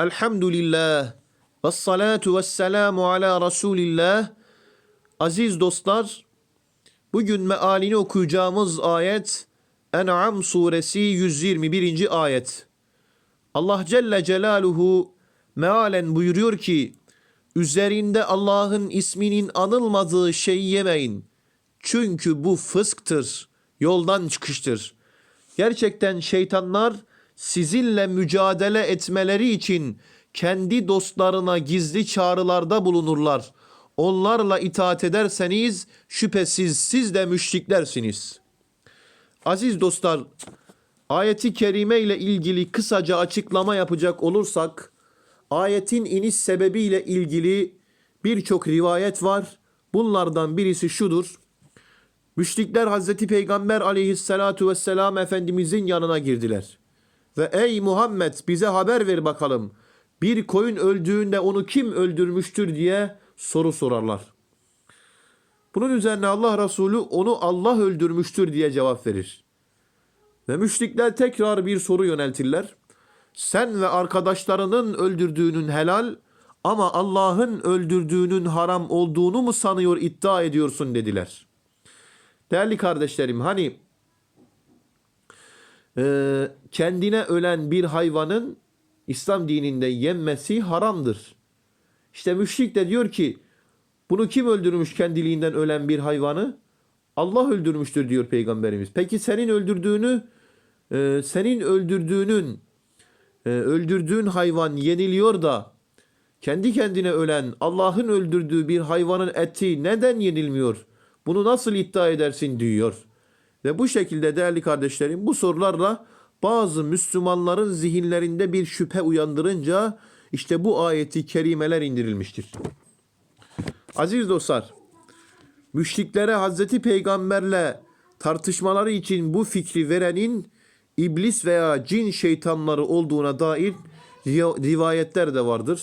Elhamdülillah. Ve salatu ve selamu ala Resulillah. Aziz dostlar, bugün mealini okuyacağımız ayet En'am suresi 121. ayet. Allah Celle Celaluhu mealen buyuruyor ki, üzerinde Allah'ın isminin anılmadığı şeyi yemeyin. Çünkü bu fısktır, yoldan çıkıştır. Gerçekten şeytanlar sizinle mücadele etmeleri için kendi dostlarına gizli çağrılarda bulunurlar. Onlarla itaat ederseniz şüphesiz siz de müşriklersiniz. Aziz dostlar, ayeti kerime ile ilgili kısaca açıklama yapacak olursak, ayetin iniş sebebiyle ilgili birçok rivayet var. Bunlardan birisi şudur. Müşrikler Hazreti Peygamber aleyhissalatu vesselam Efendimizin yanına girdiler. Ve ey Muhammed bize haber ver bakalım. Bir koyun öldüğünde onu kim öldürmüştür diye soru sorarlar. Bunun üzerine Allah Resulü onu Allah öldürmüştür diye cevap verir. Ve müşrikler tekrar bir soru yöneltirler. Sen ve arkadaşlarının öldürdüğünün helal ama Allah'ın öldürdüğünün haram olduğunu mu sanıyor iddia ediyorsun dediler. Değerli kardeşlerim hani kendine ölen bir hayvanın İslam dininde yenmesi haramdır. İşte müşrik de diyor ki bunu kim öldürmüş kendiliğinden ölen bir hayvanı? Allah öldürmüştür diyor peygamberimiz. Peki senin öldürdüğünü e, senin öldürdüğünün e, öldürdüğün hayvan yeniliyor da kendi kendine ölen Allah'ın öldürdüğü bir hayvanın eti neden yenilmiyor? Bunu nasıl iddia edersin diyor. Ve bu şekilde değerli kardeşlerim bu sorularla bazı Müslümanların zihinlerinde bir şüphe uyandırınca işte bu ayeti kerimeler indirilmiştir. Aziz dostlar, müşriklere Hazreti Peygamberle tartışmaları için bu fikri verenin iblis veya cin şeytanları olduğuna dair rivayetler de vardır.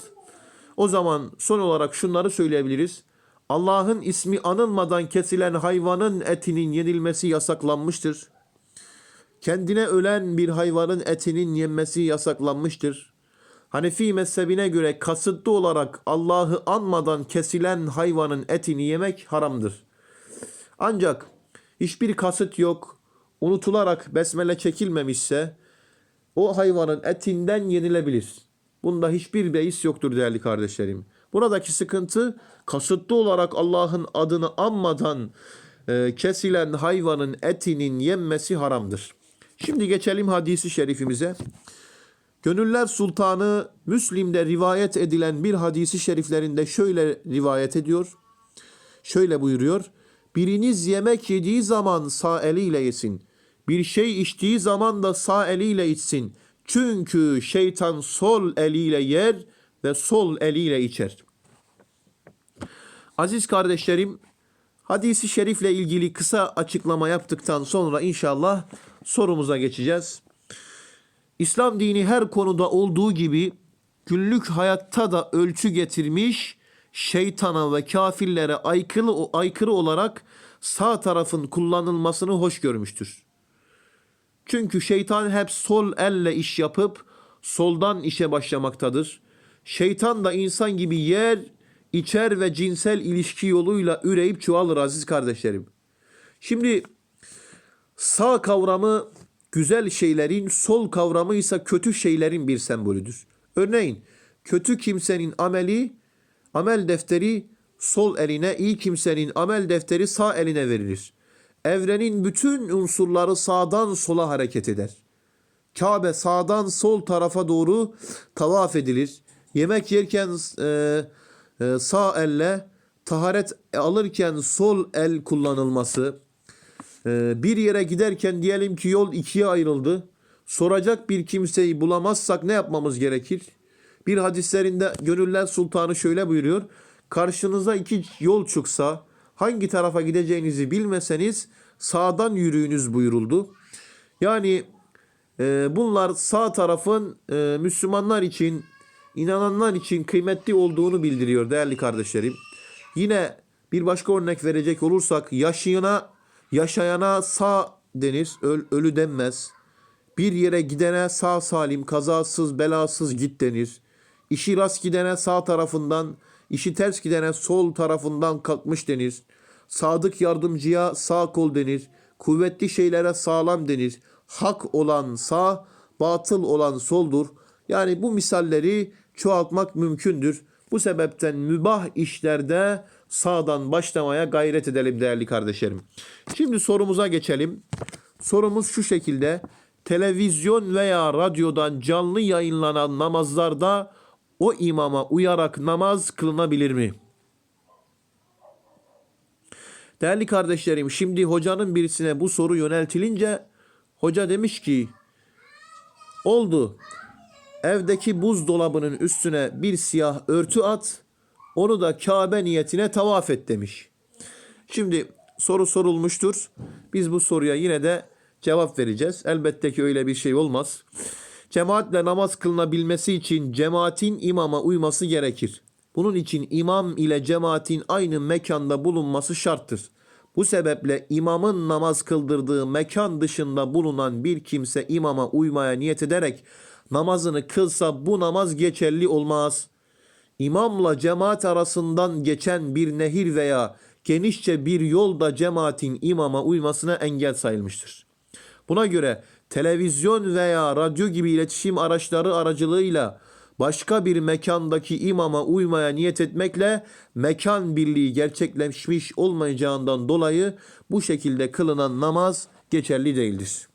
O zaman son olarak şunları söyleyebiliriz. Allah'ın ismi anılmadan kesilen hayvanın etinin yenilmesi yasaklanmıştır. Kendine ölen bir hayvanın etinin yenmesi yasaklanmıştır. Hanefi mezhebine göre kasıtlı olarak Allah'ı anmadan kesilen hayvanın etini yemek haramdır. Ancak hiçbir kasıt yok, unutularak besmele çekilmemişse o hayvanın etinden yenilebilir. Bunda hiçbir beis yoktur değerli kardeşlerim. Buradaki sıkıntı kasıtlı olarak Allah'ın adını anmadan e, kesilen hayvanın etinin yenmesi haramdır. Şimdi geçelim hadisi şerifimize. Gönüller Sultanı Müslim'de rivayet edilen bir hadisi şeriflerinde şöyle rivayet ediyor. Şöyle buyuruyor. Biriniz yemek yediği zaman sağ eliyle yesin. Bir şey içtiği zaman da sağ eliyle içsin. Çünkü şeytan sol eliyle yer ve sol eliyle içer. Aziz kardeşlerim, hadisi şerifle ilgili kısa açıklama yaptıktan sonra inşallah sorumuza geçeceğiz. İslam dini her konuda olduğu gibi günlük hayatta da ölçü getirmiş, şeytana ve kafirlere aykırı, aykırı olarak sağ tarafın kullanılmasını hoş görmüştür. Çünkü şeytan hep sol elle iş yapıp soldan işe başlamaktadır. Şeytan da insan gibi yer, içer ve cinsel ilişki yoluyla üreyip çoğalır aziz kardeşlerim. Şimdi sağ kavramı güzel şeylerin, sol kavramı ise kötü şeylerin bir sembolüdür. Örneğin kötü kimsenin ameli, amel defteri sol eline, iyi kimsenin amel defteri sağ eline verilir. Evrenin bütün unsurları sağdan sola hareket eder. Kabe sağdan sol tarafa doğru tavaf edilir. Yemek yerken e, e, sağ elle, taharet alırken sol el kullanılması, e, bir yere giderken diyelim ki yol ikiye ayrıldı. Soracak bir kimseyi bulamazsak ne yapmamız gerekir? Bir hadislerinde Gönüller Sultanı şöyle buyuruyor. Karşınıza iki yol çıksa hangi tarafa gideceğinizi bilmeseniz sağdan yürüyünüz buyuruldu. Yani e, bunlar sağ tarafın e, Müslümanlar için, inananlar için kıymetli olduğunu bildiriyor değerli kardeşlerim. Yine bir başka örnek verecek olursak yaşayana, yaşayana sağ denir, öl, ölü denmez. Bir yere gidene sağ salim, kazasız, belasız git denir. İşi rast gidene sağ tarafından, işi ters gidene sol tarafından kalkmış denir. Sadık yardımcıya sağ kol denir. Kuvvetli şeylere sağlam denir. Hak olan sağ, batıl olan soldur. Yani bu misalleri çoğaltmak mümkündür. Bu sebepten mübah işlerde sağdan başlamaya gayret edelim değerli kardeşlerim. Şimdi sorumuza geçelim. Sorumuz şu şekilde. Televizyon veya radyodan canlı yayınlanan namazlarda o imama uyarak namaz kılınabilir mi? Değerli kardeşlerim, şimdi hocanın birisine bu soru yöneltilince hoca demiş ki oldu. Evdeki buzdolabının üstüne bir siyah örtü at, onu da Kabe niyetine tavaf et demiş. Şimdi soru sorulmuştur. Biz bu soruya yine de cevap vereceğiz. Elbette ki öyle bir şey olmaz. Cemaatle namaz kılınabilmesi için cemaatin imama uyması gerekir. Bunun için imam ile cemaatin aynı mekanda bulunması şarttır. Bu sebeple imamın namaz kıldırdığı mekan dışında bulunan bir kimse imama uymaya niyet ederek namazını kılsa bu namaz geçerli olmaz. İmamla cemaat arasından geçen bir nehir veya genişçe bir yolda cemaatin imama uymasına engel sayılmıştır. Buna göre televizyon veya radyo gibi iletişim araçları aracılığıyla başka bir mekandaki imama uymaya niyet etmekle mekan birliği gerçekleşmiş olmayacağından dolayı bu şekilde kılınan namaz geçerli değildir.